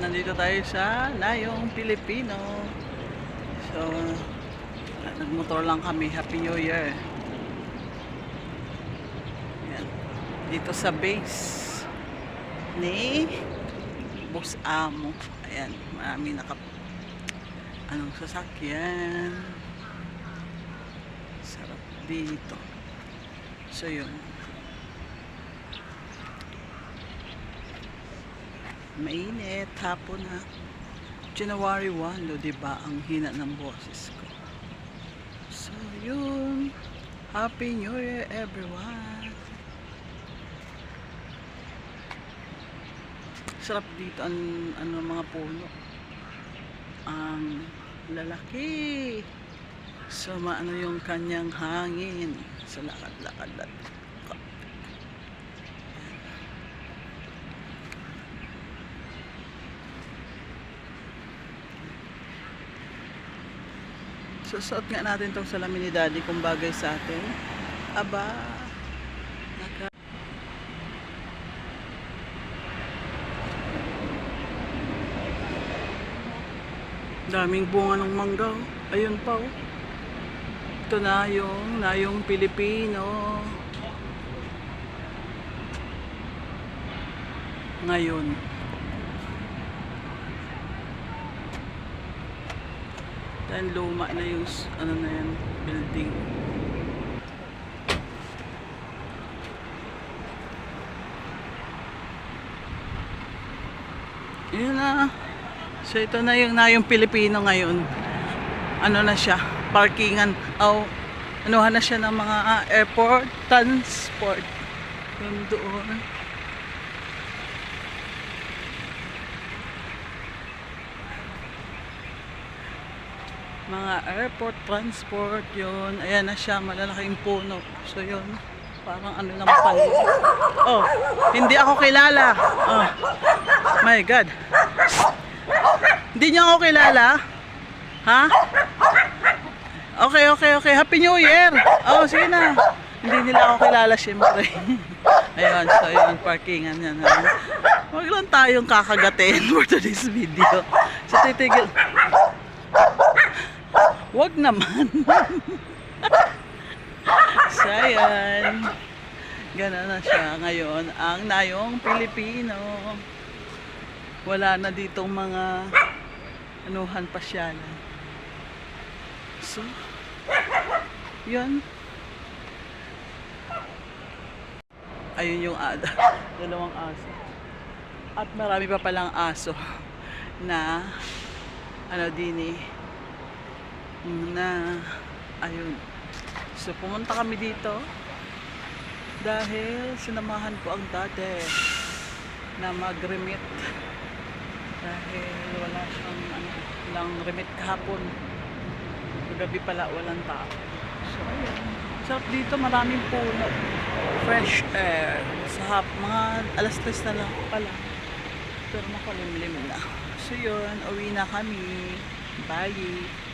nandito tayo sa Nayong Pilipino. So, nagmotor lang kami. Happy New Year. Yan. Dito sa base ni Boss Amo. Ayan, marami naka anong sasakyan. Sarap dito. So, yun. Mainit, hapon na. January 1, do, di ba? Ang hina ng boses ko. So, yun. Happy New Year, everyone. Sarap dito ang ano mga puno. Ang lalaki. So, maano yung kanyang hangin sa lakad-lakad at Susuot nga natin tong salamin ni Daddy kung bagay sa atin. Aba, naka... Daming bunga ng mangga. oh. Ayun pa oh. Ito na yung, na yung Pilipino. Ngayon. Dahil luma na yung ano na yan, building. Yun na. So ito na yung na yung Pilipino ngayon. Ano na siya? Parkingan. Oh, anuhan na siya ng mga ah, airport transport. Yung doon. Mga airport transport yun. Ayan na siya malalaking puno. So yun. Parang ano lang pala oh hindi ako kilala. Oh my god. Hindi niyo ako kilala? Ha? Okay okay okay. Happy new year! Oh sige na. Hindi nila ako kilala syempre. Ayun so yun parkingan yan wag lang tayong kakagatin for today's video. So titigil Wag naman. so, ayan. Ganun na siya ngayon. Ang nayong Pilipino. Wala na ditong mga anuhan pasyalan. So, yun. Ayun yung ada. Dalawang aso. At marami pa palang aso na ano din eh na ayun. So pumunta kami dito dahil sinamahan ko ang dati na mag-remit. Dahil wala siyang ano, lang remit kahapon. Gabi pala walang tao. So ayun. Sarap dito maraming puno. Fresh air. Sa hap mga alas 3 na lang pala. Pero makulimlim na. So yun. Uwi na kami. Bye